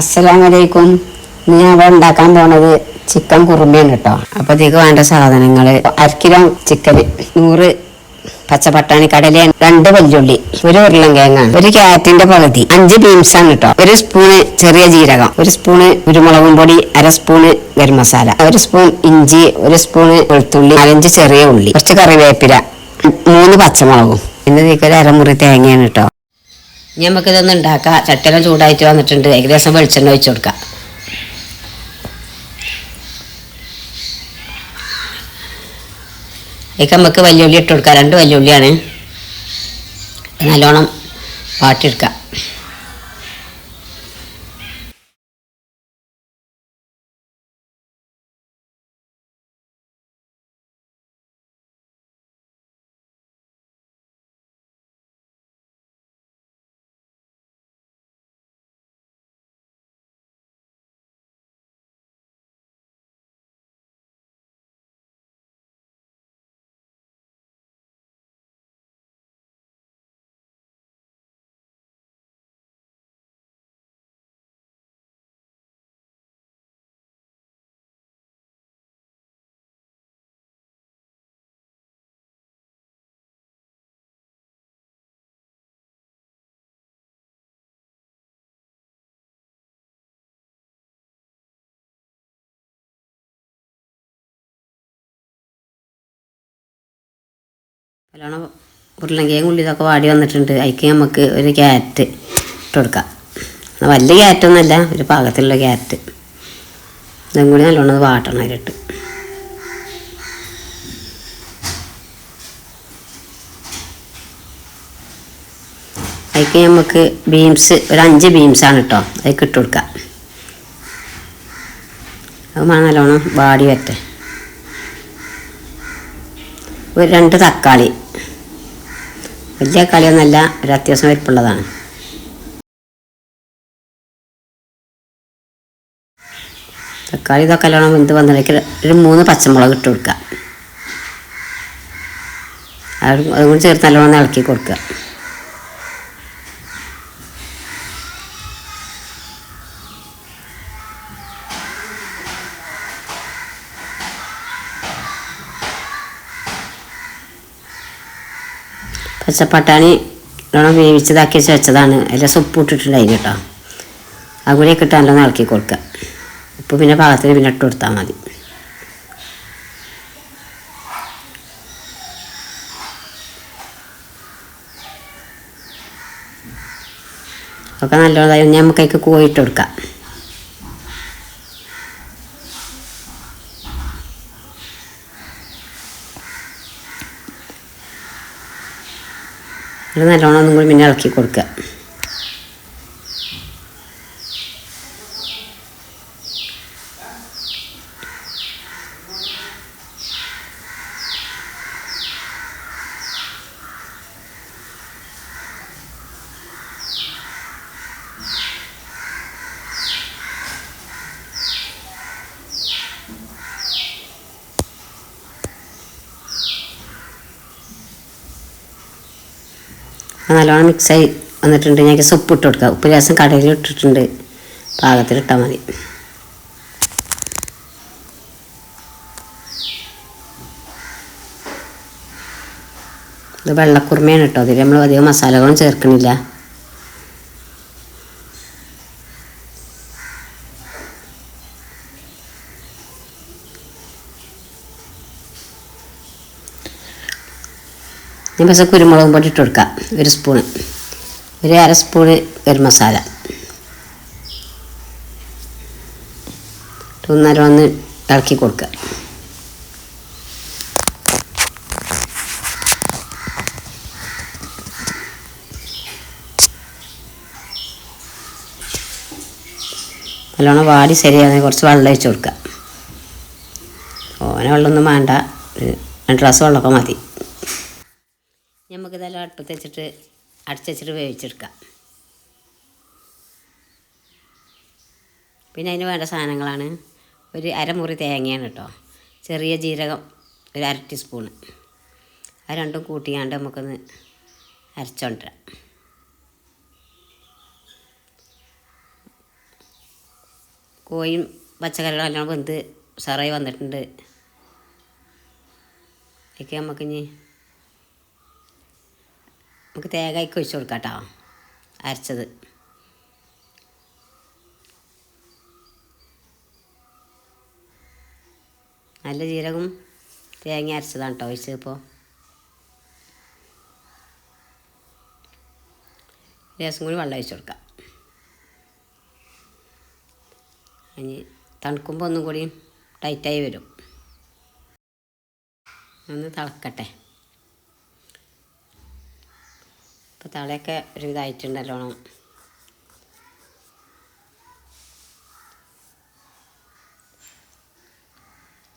അസ്സലാമലൈക്കും. നീ അവിടെ ഉണ്ടാക്കാൻ പോണത് ചിക്കൻ കുറുമയാണ് കേട്ടോ. അപ്പൊ ഇതിക്ക് വേണ്ട സാധനങ്ങൾ അര കിലോ ചിക്കൻ നൂറ് പച്ചപ്പട്ടാണി കടല രണ്ട് വല്യുള്ളി ഒരു ഉരുളൻ കേങ്ങ ഒരു ക്യാരറ്റിന്റെ പകുതി അഞ്ച് ബീൻസ് ആണ് കേട്ടോ. ഒരു സ്പൂണ് ചെറിയ ജീരകം ഒരു സ്പൂണ് കുരുമുളകും പൊടി അര സ്പൂണ് ഗരം മസാല ഒരു സ്പൂൺ ഇഞ്ചി ഒരു സ്പൂണ് വെളുത്തുള്ളി നാലഞ്ച് ചെറിയ ഉള്ളി കുറച്ച് കറിവേപ്പില മൂന്ന് പച്ചമുളകും. പിന്നെ ഇതിക്ക് ഒരു അരമുറി തേങ്ങയാണ് കേട്ടോ. ഇനി നമുക്ക് ഇതൊന്ന് ഉണ്ടാക്കാം. ചട്ടിയെല്ലാം ചൂടായിട്ട് വന്നിട്ടുണ്ട്. ഏകദേശം വെളിച്ചെണ്ണ ഒഴിച്ചു കൊടുക്കാം. ഇതൊക്കെ നമുക്ക് വലിയുള്ളി ഇട്ട് കൊടുക്കാം. രണ്ട് വലിയുള്ളിയാണ്. നല്ലോണം വാട്ടിയെടുക്കാം. നല്ലോണം ഉരുളങ്കയും ഉള്ളി ഇതൊക്കെ വാടി വന്നിട്ടുണ്ട്. അതിക്ക് നമുക്ക് ഒരു ക്യാരറ്റ് ഇട്ട് കൊടുക്കാം. വലിയ ക്യാരറ്റൊന്നുമല്ല ഒരു പാകത്തിലുള്ള ക്യാരറ്റ്. ഇതും കൂടി നല്ലോണം വാട്ടണം അതിലിട്ട്. അതിക്ക് നമുക്ക് ബീൻസ് ഒരു അഞ്ച് ബീൻസാണ് കേട്ടോ അതിക്ക് ഇട്ട് കൊടുക്കാം. അത് നല്ലോണം വാടി വരട്ടെ. ഒരു രണ്ട് തക്കാളി വലിയ കളിയൊന്നല്ല ഒരു അത്യാവശ്യം വലിപ്പുള്ളതാണ് തക്കാളി ഇതൊക്കെ നല്ലോണം വെന്ത് വന്നതിലേക്ക് ഒരു മൂന്ന് പച്ചമുളക് ഇട്ട് കൊടുക്കുക അതും കൂടി ചേർത്ത് നല്ലോണം ഇളക്കി കൊടുക്കുക. പച്ചപ്പട്ടാണി നല്ലോണം വേവിച്ചതാക്കി വെച്ച് വെച്ചതാണ്. അതിൽ ഉപ്പ് ഇട്ടിട്ടുണ്ടായിരുന്നു കേട്ടോ ആ കൂടിയൊക്കെ ഇട്ട് നല്ലോണം ഇളക്കി കൊടുക്കുക ഉപ്പ് പിന്നെ പാകത്തിന് പിന്നെ ഇട്ട് കൊടുത്താൽ മതി. ഒക്കെ ഇനി നമുക്ക് അതിലേക്ക് കോഴിട്ട് കൊടുക്കാം. ഇത് നല്ലോണം ഒന്നും കൂടി പിന്നെ ഇളക്കി കൊടുക്കുക. നല്ലോണം മിക്സായി വന്നിട്ടുണ്ട്. ഞാൻ ഉപ്പ് ഇട്ട് കൊടുക്കുക ഉപ്പ് രസം കടയിൽ ഇട്ടിട്ടുണ്ട്. പാകത്തിലിട്ടാൽ മതി. ഇത് വെള്ളക്കുറുമയാണ് കേട്ടോ അതിൽ നമ്മൾ അധികം മസാലകളും ചേർക്കണില്ല. ഇനി പക്ഷേ കുരുമുളകും പൊടി ഇട്ട് കൊടുക്കാം. ഒരു സ്പൂണ് ഒരു അര സ്പൂണ് ഗരം മസാല. ഒന്നര ഒന്ന് ഇളക്കി കൊടുക്കുക. നല്ലോണം വാടി ശരിയാകുന്ന കുറച്ച് വെള്ളം ഒഴിച്ച് കൊടുക്കുക. ഓന വെള്ളമൊന്നും വേണ്ട. രണ്ട് ഗ്ലാസ് വെള്ളമൊക്കെ മതി. നമുക്കിതെല്ലാം അടുപ്പത്ത് വെച്ചിട്ട് അടച്ചിട്ട് വേവിച്ചെടുക്കാം. പിന്നെ അതിന് വേണ്ട സാധനങ്ങളാണ്. ഒരു അരമുറി തേങ്ങയാണ് കേട്ടോ. ചെറിയ ജീരകം ഒരു അര ടീസ്പൂണ്. അത് രണ്ടും കൂട്ടിയാണ്ട് നമുക്കൊന്ന് അരച്ചോണ്ടിരാം കോയും പച്ചക്കറികളും എല്ലാം വെന്ത് ഉഷാറായി വന്നിട്ടുണ്ട്. ഇതൊക്കെ നമുക്ക് ഇനി നമുക്ക് തേങ്ങയ്ക്ക് ഒഴിച്ച് കൊടുക്കാം കേട്ടോ അരച്ചത്. നല്ല ജീരകം തേങ്ങ അരച്ചതാണ് കേട്ടോ ഒഴിച്ചത് ഇപ്പോൾ ലേശം കൂടി വെള്ളം ഒഴിച്ച് കൊടുക്കാം. ഇനി തണുക്കുമ്പോൾ ഒന്നും കൂടി ടൈറ്റായി വരും. ഒന്ന് തിളക്കട്ടെ. ഇപ്പോൾ തളയൊക്കെ ഒരു ഇതായിട്ടുണ്ട്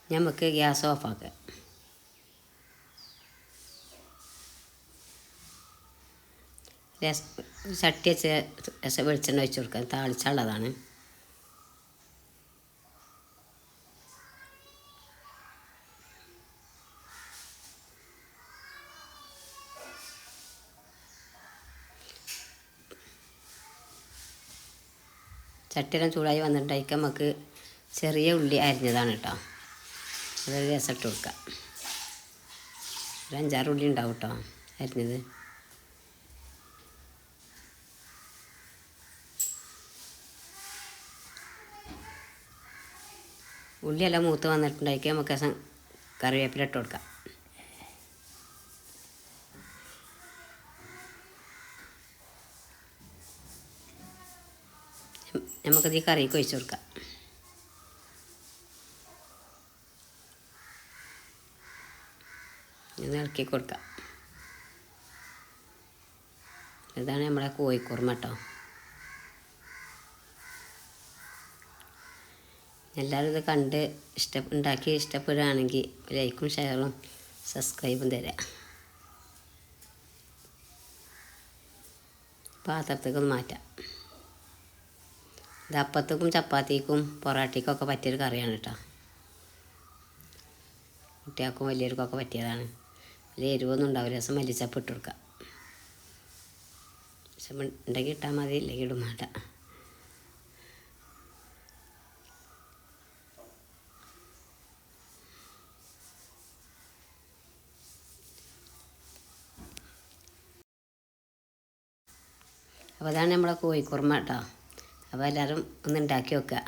നമുക്ക് ഗ്യാസ് ഓഫാക്കാം. ചട്ടി വെച്ച് വെളിച്ചെണ്ണ ഒഴിച്ച് കൊടുക്കാം. താളിച്ചുള്ളതാണ്. ചട്ടിയെല്ലാം ചൂടായി വന്നിട്ടായിരിക്കും നമുക്ക് ചെറിയ ഉള്ളി അരിഞ്ഞതാണ് കേട്ടോ. അതൊരു രസം ഇട്ട് കൊടുക്കാം. ഒരു അഞ്ചാറ് ഉള്ളി ഉണ്ടാവും കേട്ടോ അരിഞ്ഞത്. ഉള്ളിയെല്ലാം മൂത്ത് വന്നിട്ടുണ്ടായിരിക്കും നമുക്ക് കറിവേപ്പില ഇട്ട് കൊടുക്കാം. നമുക്കത് ഈ കറിക്ക് ഒഴിച്ചു കൊടുക്കാം. ഇത് ഇളക്കി കൊടുക്കാം. ഇതാണ് നമ്മുടെ കോഴിക്കുറുമ കേട്ടോ എല്ലാവരും ഇത് കണ്ട് ഇഷ്ട ഉണ്ടാക്കി ഇഷ്ടപ്പെടുകയാണെങ്കിൽ ലൈക്കും ഷെയറും സബ്സ്ക്രൈബും തരാം. പാത്രത്തേക്ക് മാറ്റാം. ഇത് ചപ്പാത്തിക്കും പൊറാട്ടയ്ക്കും ഒക്കെ പറ്റിയൊരു കറിയാണ് കേട്ടോ. കുട്ടികൾക്കും വലിയവർക്കൊക്കെ പറ്റിയതാണ്. വലിയ എരിവൊന്നും ഉണ്ടാവില്ല. രസം മല്ലിച്ചപ്പ് ഇട്ട് കൊടുക്കാം പക്ഷെ ഉണ്ടെങ്കിൽ ഇട്ടാൽ മതി ഇല്ലെങ്കിൽ ഇടും വേണ്ട. അപ്പോൾ അതാണ് നമ്മളെ കോഴിക്കുറുമ കേട്ടോ. അപ്പോൾ എല്ലാവരും ഒന്ന് ഉണ്ടാക്കി വെക്കുക.